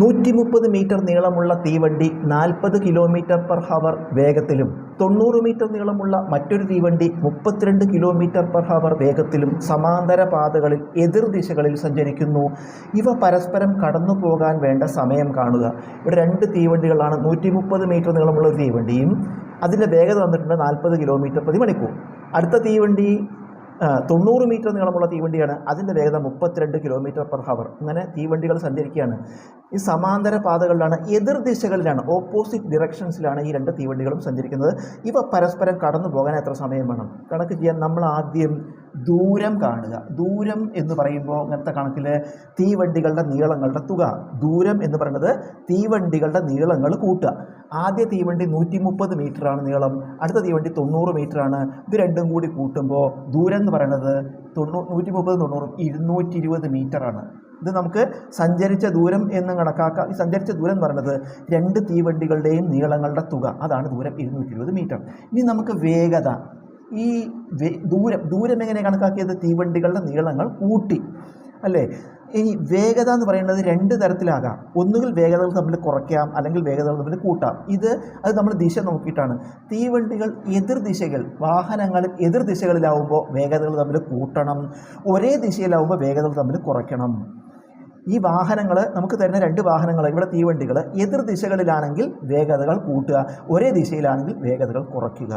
നൂറ്റി മുപ്പത് മീറ്റർ നീളമുള്ള തീവണ്ടി നാൽപ്പത് കിലോമീറ്റർ പെർ ഹവർ വേഗത്തിലും തൊണ്ണൂറ് മീറ്റർ നീളമുള്ള മറ്റൊരു തീവണ്ടി മുപ്പത്തിരണ്ട് കിലോമീറ്റർ പെർ ഹവർ വേഗത്തിലും സമാന്തര പാതകളിൽ എതിർദിശകളിൽ സഞ്ചരിക്കുന്നു. ഇവ പരസ്പരം കടന്നു പോകാൻ വേണ്ട സമയം കാണുക. ഇവിടെ രണ്ട് തീവണ്ടികളാണ് നൂറ്റി മുപ്പത് മീറ്റർ നീളമുള്ള തീവണ്ടിയും. അതിന്റെ വേഗത വന്നിട്ടുണ്ട് നാൽപ്പത് കിലോമീറ്റർ പ്രതി മണിക്കൂർ അടുത്ത തീവണ്ടി തൊണ്ണൂറ് മീറ്റർ നീളമുള്ള തീവണ്ടിയാണ്. അതിന്റെ വേഗത മുപ്പത്തിരണ്ട് കിലോമീറ്റർ പെർ ഹവർ. അങ്ങനെ തീവണ്ടികൾ സഞ്ചരിക്കുകയാണ്. ഈ സമാന്തര പാതകളിലാണ് എതിർ ദിശകളിലാണ് ഓപ്പോസിറ്റ് ഡിറക്ഷൻസിലാണ് ഈ രണ്ട് തീവണ്ടികളും സഞ്ചരിക്കുന്നത്. ഇവ പരസ്പരം കടന്നു പോകാൻ എത്ര സമയം വേണം? കണക്ക് ചെയ്യാൻ നമ്മൾ ആദ്യം ദൂരം കാണുക. ദൂരം എന്ന് പറയുമ്പോൾ അങ്ങനത്തെ കണക്കിൽ തീവണ്ടികളുടെ നീളങ്ങളുടെ തുക. ദൂരം എന്ന് പറയുന്നത് തീവണ്ടികളുടെ നീളങ്ങൾ കൂട്ടുക. ആദ്യ തീവണ്ടി നൂറ്റി മുപ്പത് മീറ്ററാണ് നീളം. അടുത്ത തീവണ്ടി തൊണ്ണൂറ് മീറ്ററാണ്. ഇത് രണ്ടും കൂടി കൂട്ടുമ്പോൾ ദൂരം എന്ന് പറയുന്നത് തൊണ്ണൂറ് നൂറ്റി മുപ്പത് തൊണ്ണൂറും ഇരുന്നൂറ്റി ഇരുപത് മീറ്ററാണ്. ഇത് നമുക്ക് സഞ്ചരിച്ച ദൂരം എന്ന് കണക്കാക്കാം. ഈ സഞ്ചരിച്ച ദൂരം എന്ന് പറയുന്നത് രണ്ട് തീവണ്ടികളുടെയും നീളങ്ങളുടെ തുക. അതാണ് ദൂരം ഇരുന്നൂറ്റി ഇരുപത് മീറ്റർ. ഇനി നമുക്ക് വേഗത. ഈ ദൂരം ദൂരം എങ്ങനെ കണക്കാക്കിയത്? തീവണ്ടികളുടെ നീളങ്ങൾ കൂട്ടി. അല്ലേ? ഇനി വേഗത എന്ന് പറയുന്നത് രണ്ട് തരത്തിലാകാം. ഒന്നുകിൽ വേഗതകൾ തമ്മിൽ കുറയ്ക്കാം അല്ലെങ്കിൽ വേഗതകൾ തമ്മിൽ കൂട്ടാം. ഇത് അത് നമ്മൾ ദിശ നോക്കിയിട്ടാണ്. തീവണ്ടികൾ എതിർ ദിശകൾ വാഹനങ്ങൾ എതിർ ദിശകളിലാവുമ്പോൾ വേഗതകൾ തമ്മിൽ കൂട്ടണം. ഒരേ ദിശയിലാവുമ്പോൾ വേഗതകൾ തമ്മിൽ കുറയ്ക്കണം. ഈ വാഹനങ്ങൾ നമുക്ക് തരുന്ന രണ്ട് വാഹനങ്ങൾ ഇവിടെ തീവണ്ടികൾ എതിർ ദിശകളിലാണെങ്കിൽ വേഗതകൾ കൂട്ടുക ഒരേ ദിശയിലാണെങ്കിൽ വേഗതകൾ കുറയ്ക്കുക.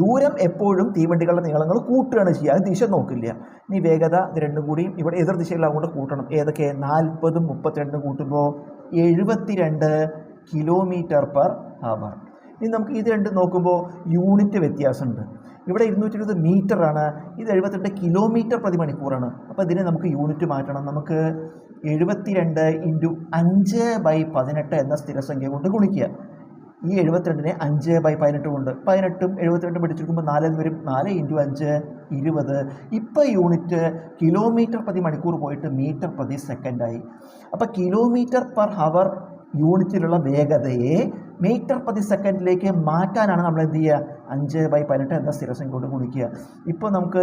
ദൂരം എപ്പോഴും തീവണ്ടികളുടെ നീളങ്ങൾ കൂട്ടുകയാണ് ചെയ്യുക അത് ദിശ നോക്കില്ല. ഇനി വേഗത ഇത് രണ്ടും കൂടിയും ഇവിടെ എതിർ ദിശയിലാകൊണ്ട് കൂട്ടണം. ഏതൊക്കെ? നാൽപ്പതും മുപ്പത്തിരണ്ടും കൂട്ടുമ്പോൾ എഴുപത്തിരണ്ട് കിലോമീറ്റർ പെർ അവർ ഇനി നമുക്ക് ഇത് രണ്ടും നോക്കുമ്പോൾ യൂണിറ്റ് വ്യത്യാസമുണ്ട്. ഇവിടെ ഇരുന്നൂറ്റി ഇരുപത് മീറ്ററാണ്. ഇത് എഴുപത്തിരണ്ട് കിലോമീറ്റർ പ്രതി മണിക്കൂറാണ് അപ്പോൾ ഇതിനെ നമുക്ക് യൂണിറ്റ് മാറ്റണം. നമുക്ക് എഴുപത്തിരണ്ട് ഇന്റു അഞ്ച് ബൈ പതിനെട്ട് എന്ന സ്ഥിരസംഖ്യ കൊണ്ട് ഗുണിക്കുക. ഈ എഴുപത്തിരണ്ടിനെ അഞ്ച് ബൈ പതിനെട്ട് കൊണ്ട് പതിനെട്ടും എഴുപത്തിരണ്ടും പിടിച്ചെടുക്കുമ്പോൾ എന്ന് വരും. നാല് ഇന്റു അഞ്ച് ഇരുപത്. ഇപ്പോൾ യൂണിറ്റ് കിലോമീറ്റർ പ്രതി മണിക്കൂർ പോയിട്ട് മീറ്റർ പ്രതി സെക്കൻഡായി. അപ്പോൾ കിലോമീറ്റർ പെർ ഹവർ യൂണിറ്റിലുള്ള വേഗതയെ മീറ്റർ പ്രതി സെക്കൻഡിലേക്ക് മാറ്റാനാണ് നമ്മൾ എന്ത് ചെയ്യുക? അഞ്ച് ബൈ പതിനെട്ട് എന്ന സ്ഥിരസംഖ്യ കൊണ്ട് ഗുണിക്കുക. ഇപ്പോൾ നമുക്ക്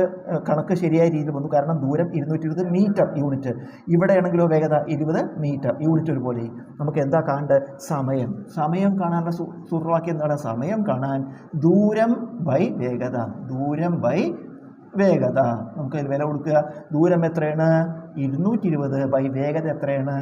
കണക്ക് ശരിയായ രീതിയിൽ വന്നു. കാരണം ദൂരം ഇരുന്നൂറ്റി ഇരുപത് മീറ്റർ യൂണിറ്റ്. ഇവിടെയാണെങ്കിലോ വേഗത ഇരുപത് മീറ്റർ യൂണിറ്റ് ഒരുപോലെ. നമുക്ക് എന്താ കാണേണ്ടത്? സമയം. സമയം കാണാനുള്ള സൂത്രവാക്യം എന്താണ്? സമയം കാണാൻ ദൂരം ബൈ വേഗത. ദൂരം ബൈ വേഗത. നമുക്ക് വില കൊടുക്കുക. ദൂരം എത്രയാണ്? ഇരുന്നൂറ്റി ഇരുപത് ബൈ വേഗത എത്രയാണ്?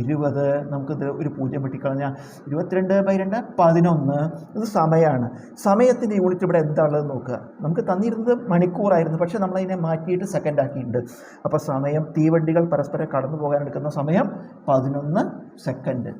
ഇരുപത് നമുക്കിത് ഒരു പൂജ്യം വെട്ടിക്കളഞ്ഞാൽ ഇരുപത്തിരണ്ട് ബൈ രണ്ട് പതിനൊന്ന്. ഇത് സമയമാണ് സമയത്തിന്റെ യൂണിറ്റ് ഇവിടെ എന്താണുള്ളത് നോക്കുക. നമുക്ക് തന്നിരുന്നത് മണിക്കൂറായിരുന്നു. പക്ഷേ നമ്മളതിനെ മാറ്റിയിട്ട് സെക്കൻഡ് ആക്കിയിട്ടുണ്ട്. അപ്പോൾ സമയം തീവണ്ടികൾ പരസ്പരം കടന്നു പോകാൻ എടുക്കുന്ന സമയം പതിനൊന്ന് സെക്കൻഡ്